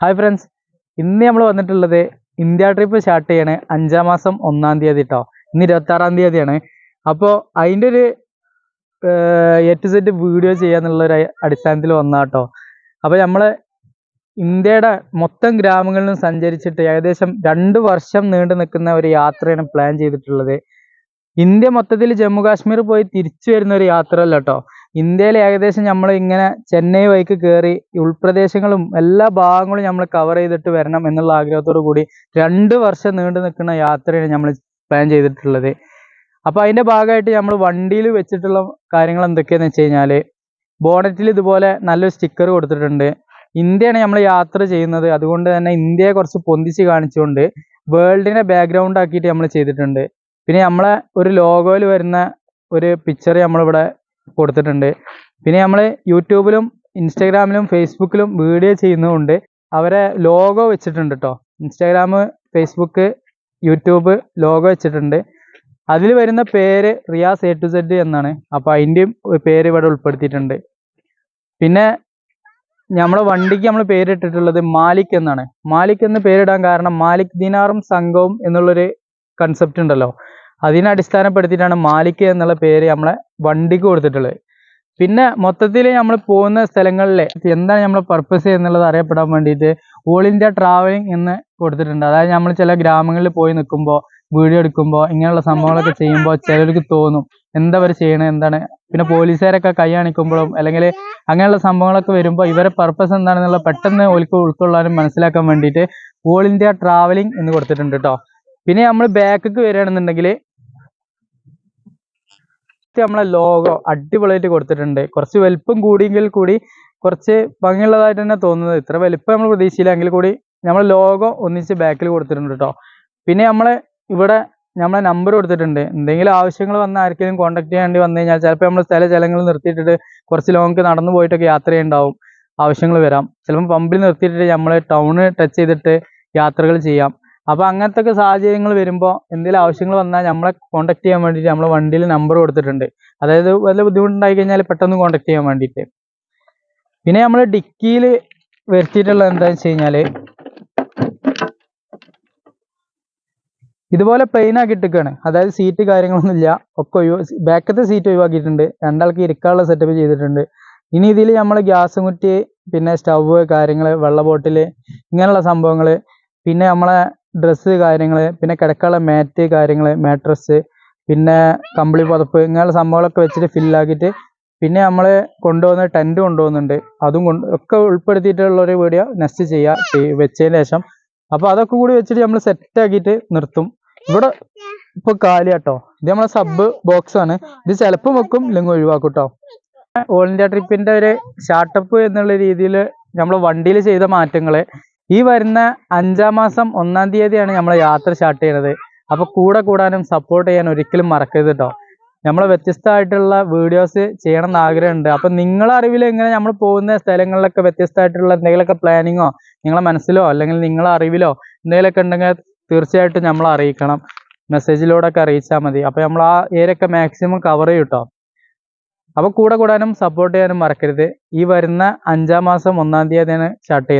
Hi friends ഇന്ന് നമ്മൾ വന്നിട്ടുള്ളത് ഇന്ത്യ ട്രിപ്പ് സ്റ്റാർട്ട് ചെയ്യണേ അഞ്ചാം മാസം ഒന്നാം തീയതി കേട്ടോ ഇന്ന് ഇരുപത്തി ആറാം തീയതിയാണ്. അപ്പോൾ അതിന്റെ ഒരു എറ്റ് സെറ്റ് വീഡിയോ ചെയ്യാന്നുള്ള ഒരു അടിസ്ഥാനത്തിൽ വന്ന കേട്ടോ അപ്പോൾ നമ്മൾ ഇന്ത്യയുടെ മൊത്തം ഗ്രാമങ്ങളിലും സഞ്ചരിച്ചിട്ട് ഏകദേശം രണ്ട് വർഷം നീണ്ടു നിൽക്കുന്ന ഒരു യാത്രയാണ് പ്ലാൻ ചെയ്തിട്ടുള്ളത്. ഇന്ത്യ മൊത്തത്തിൽ ജമ്മു കാശ്മീർ പോയി തിരിച്ചു വരുന്ന ഒരു യാത്ര അല്ല കേട്ടോ ഇന്ത്യയിൽ ഏകദേശം നമ്മൾ ഇങ്ങനെ ചെന്നൈ വഴിക്ക് കയറി ഉൾപ്രദേശങ്ങളും എല്ലാ ഭാഗങ്ങളും നമ്മൾ കവർ ചെയ്തിട്ട് വരണം എന്നുള്ള ആഗ്രഹത്തോടു കൂടി രണ്ട് വർഷം നീണ്ടു നിൽക്കുന്ന യാത്രയാണ് നമ്മൾ പ്ലാൻ ചെയ്തിട്ടുള്ളത്. അപ്പോൾ അതിന്റെ ഭാഗമായിട്ട് നമ്മൾ വണ്ടിയിൽ വെച്ചിട്ടുള്ള കാര്യങ്ങൾ എന്തൊക്കെയാന്ന് വെച്ച് കഴിഞ്ഞാൽ ബോണറ്റിൽ ഇതുപോലെ നല്ലൊരു സ്റ്റിക്കർ കൊടുത്തിട്ടുണ്ട്. ഇന്ത്യയാണ് നമ്മൾ യാത്ര ചെയ്യുന്നത്. അതുകൊണ്ട് തന്നെ ഇന്ത്യയെ കുറച്ച് പൊന്തിച്ച് കാണിച്ചുകൊണ്ട് വേൾഡിനെ ബാക്ക്ഗ്രൗണ്ട് ആക്കിയിട്ട് നമ്മൾ ചെയ്തിട്ടുണ്ട്. പിന്നെ നമ്മളെ ഒരു ലോഗോയിൽ വരുന്ന ഒരു പിക്ചർ നമ്മളിവിടെ കൊടുത്തിട്ടുണ്ട്. പിന്നെ നമ്മൾ യൂട്യൂബിലും ഇൻസ്റ്റാഗ്രാമിലും ഫേസ്ബുക്കിലും വീഡിയോ ചെയ്യുന്നതുകൊണ്ട് അവരെ ലോഗോ വെച്ചിട്ടുണ്ട് കേട്ടോ ഇൻസ്റ്റാഗ്രാം ഫേസ്ബുക്ക് യൂട്യൂബ് ലോഗോ വെച്ചിട്ടുണ്ട്. അതിൽ വരുന്ന പേര് റിയാസ് എ ടു സെഡ് എന്നാണ്. അപ്പോൾ അതിന്റെയും പേര് ഇവിടെ ഉൾപ്പെടുത്തിയിട്ടുണ്ട്. പിന്നെ നമ്മളെ വണ്ടിക്ക് നമ്മൾ പേരിട്ടിട്ടുള്ളത് മാലിക് എന്നാണ്. മാലിക് എന്ന് പേരിടാൻ കാരണം മാലിക് ദിനാറും സംഘവും എന്നുള്ളൊരു കൺസെപ്റ്റ് ഉണ്ടല്ലോ. അതിനെ അടിസ്ഥാനപ്പെടുത്തിയിട്ടാണ് മാലിക് എന്നുള്ള പേര് നമ്മളെ വണ്ടിക്ക് കൊടുത്തിട്ടുള്ളത്. പിന്നെ മൊത്തത്തിൽ നമ്മൾ പോകുന്ന സ്ഥലങ്ങളിൽ എന്താണ് നമ്മളെ പർപ്പസ് എന്നുള്ളത് അറിയപ്പെടാൻ വേണ്ടിയിട്ട് ഓൾ ഇന്ത്യ ട്രാവലിംഗ് എന്ന് കൊടുത്തിട്ടുണ്ട്. അതായത് നമ്മൾ ചില ഗ്രാമങ്ങളിൽ പോയി നിൽക്കുമ്പോൾ വീഡിയോ എടുക്കുമ്പോൾ ഇങ്ങനെയുള്ള സംഭവങ്ങളൊക്കെ ചെയ്യുമ്പോൾ ചിലർക്ക് തോന്നും എന്താ അവർ ചെയ്യണത് എന്താണ്? പിന്നെ പോലീസുകാരൊക്കെ കൈ കാണിക്കുമ്പോഴും അല്ലെങ്കിൽ അങ്ങനെയുള്ള സംഭവങ്ങളൊക്കെ വരുമ്പോൾ ഇവരെ പർപ്പസ് എന്താണെന്നുള്ള പെട്ടെന്ന് ഓൽക്ക് ഉൾക്കൊള്ളാനും മനസ്സിലാക്കാൻ വേണ്ടിയിട്ട് ഓൾ ഇന്ത്യ ട്രാവലിംഗ് എന്ന് കൊടുത്തിട്ടുണ്ട് കേട്ടോ പിന്നെ നമ്മൾ ബാക്കിക്ക് വരികയാണെന്നുണ്ടെങ്കിൽ നമ്മളെ ലോഗോ അടിപൊളിയായിട്ട് കൊടുത്തിട്ടുണ്ട്. കുറച്ച് വലിപ്പം കൂടിയെങ്കിൽ കൂടി കുറച്ച് ഭംഗിയുള്ളതായിട്ട് തന്നെ തോന്നുന്നത്. ഇത്ര വലിപ്പം നമ്മൾ പ്രതീക്ഷയില്ലെങ്കിൽ കൂടി നമ്മൾ ലോഗോ ഒന്നിച്ച് ബാക്കിൽ കൊടുത്തിട്ടുണ്ട് കേട്ടോ പിന്നെ നമ്മളെ ഇവിടെ നമ്മളെ നമ്പർ കൊടുത്തിട്ടുണ്ട്. എന്തെങ്കിലും ആവശ്യങ്ങൾ വന്ന ആർക്കെങ്കിലും കോൺടാക്ട് ചെയ്യേണ്ടി വന്നു കഴിഞ്ഞാൽ ചിലപ്പോൾ നമ്മൾ സ്ഥല സ്ഥലങ്ങൾ നിർത്തിയിട്ടിട്ട് കുറച്ച് ലോങ്ങ് നടന്നു പോയിട്ടൊക്കെ യാത്ര ചെയ്യണ്ടാവും ആവശ്യങ്ങൾ വരാം. ചിലപ്പോൾ പമ്പിൽ നിർത്തിയിട്ട് നമ്മൾ ടൗണ് ടച്ച് ചെയ്തിട്ട് യാത്രകൾ ചെയ്യാം. അപ്പോൾ അങ്ങനത്തെ ഒക്കെ സാഹചര്യങ്ങൾ വരുമ്പോൾ എന്തെങ്കിലും ആവശ്യങ്ങൾ വന്നാൽ നമ്മളെ കോൺടാക്ട് ചെയ്യാൻ വേണ്ടിയിട്ട് നമ്മളെ വണ്ടിയിൽ നമ്പർ കൊടുത്തിട്ടുണ്ട്. അതായത് വല്ല ബുദ്ധിമുട്ടുണ്ടായി കഴിഞ്ഞാൽ പെട്ടെന്ന് കോൺടാക്ട് ചെയ്യാൻ വേണ്ടിയിട്ട്. പിന്നെ നമ്മൾ ഡിക്കിയിൽ വരുത്തിയിട്ടുള്ളത് എന്താണെന്ന് വെച്ച് കഴിഞ്ഞാൽ ഇതുപോലെ പ്ലെയിൻ ആക്കി ഇട്ടിക്കാണ് അതായത് സീറ്റ് കാര്യങ്ങളൊന്നും ഇല്ല. ഒക്കെ ഒഴിവ് ബാക്കത്തെ സീറ്റ് ഒഴിവാക്കിയിട്ടുണ്ട്. രണ്ടാൾക്ക് ഇരിക്കാനുള്ള സെറ്റപ്പ് ചെയ്തിട്ടുണ്ട്. ഇനി ഇതിൽ നമ്മൾ ഗ്യാസ് കുറ്റി പിന്നെ സ്റ്റവ് കാര്യങ്ങൾ വെള്ള ബോട്ടിൽ ഇങ്ങനെയുള്ള സംഭവങ്ങൾ പിന്നെ നമ്മളെ ഡ്രസ്സ് കാര്യങ്ങൾ പിന്നെ കിടക്കാനുള്ള മാറ്റ് കാര്യങ്ങൾ മാട്രസ് പിന്നെ കമ്പിളി പുതപ്പ് ഇങ്ങനെയുള്ള സംഭവങ്ങളൊക്കെ വെച്ചിട്ട് ഫില്ലാക്കിയിട്ട് പിന്നെ നമ്മൾ കൊണ്ടുപോകുന്ന ടെന്റ് കൊണ്ടുപോകുന്നുണ്ട് അതും കൊണ്ട് ഒക്കെ ഉൾപ്പെടുത്തിയിട്ടുള്ള ഒരു വീഡിയോ നെസ്റ്റ് ചെയ്യുക ചെയ്- വെച്ചതിന് ശേഷം. അപ്പോൾ അതൊക്കെ കൂടി വെച്ചിട്ട് നമ്മൾ സെറ്റാക്കിയിട്ട് നിർത്തും. ഇവിടെ ഇപ്പൊ കാലിയാട്ടോ ഇത് നമ്മളെ സബ് ബോക്സ് ആണ്. ഇത് ചിലപ്പോൾ വെക്കും ഇല്ലെങ്കിൽ ഒഴിവാക്കും കേട്ടോ ഓൾ ഇന്ത്യ ട്രിപ്പിന്റെ ഒരു സ്റ്റാർട്ടപ്പ് എന്നുള്ള രീതിയിൽ നമ്മൾ വണ്ടിയിൽ ചെയ്ത മാറ്റങ്ങൾ ഈ വരുന്ന അഞ്ചാം മാസം ഒന്നാം തീയതിയാണ് നമ്മൾ യാത്ര സ്റ്റാർട്ട് ചെയ്യുന്നത് അപ്പോൾ കൂടെ കൂടാനും സപ്പോർട്ട് ചെയ്യാൻ ഒരിക്കലും മറക്കരുത് കേട്ടോ നമ്മൾ വ്യത്യസ്തമായിട്ടുള്ള വീഡിയോസ് ചെയ്യണം എന്ന് ആഗ്രഹമുണ്ട്. അപ്പൊ നിങ്ങളെ അറിവിൽ എങ്ങനെ നമ്മൾ പോകുന്ന സ്ഥലങ്ങളിലൊക്കെ വ്യത്യസ്തമായിട്ടുള്ള എന്തെങ്കിലുമൊക്കെ പ്ലാനിങ്ങോ നിങ്ങളെ മനസ്സിലോ അല്ലെങ്കിൽ നിങ്ങളെ അറിവിലോ എന്തെങ്കിലുമൊക്കെ ഉണ്ടെങ്കിൽ തീർച്ചയായിട്ടും നമ്മൾ അറിയിക്കണം. മെസ്സേജിലൂടെ ഒക്കെ അറിയിച്ചാൽ മതി. അപ്പൊ നമ്മൾ ആ ഏരിയ ഒക്കെ മാക്സിമം കവർ ചെയ്യും കേട്ടോ അപ്പോൾ കൂടെ കൂടാനും സപ്പോർട്ട് ചെയ്യാനും മറക്കരുത്. ഈ വരുന്ന അഞ്ചാം മാസം ഒന്നാം തീയതിയാണ് സ്റ്റാർട്ട് ചെയ്യുന്നത്.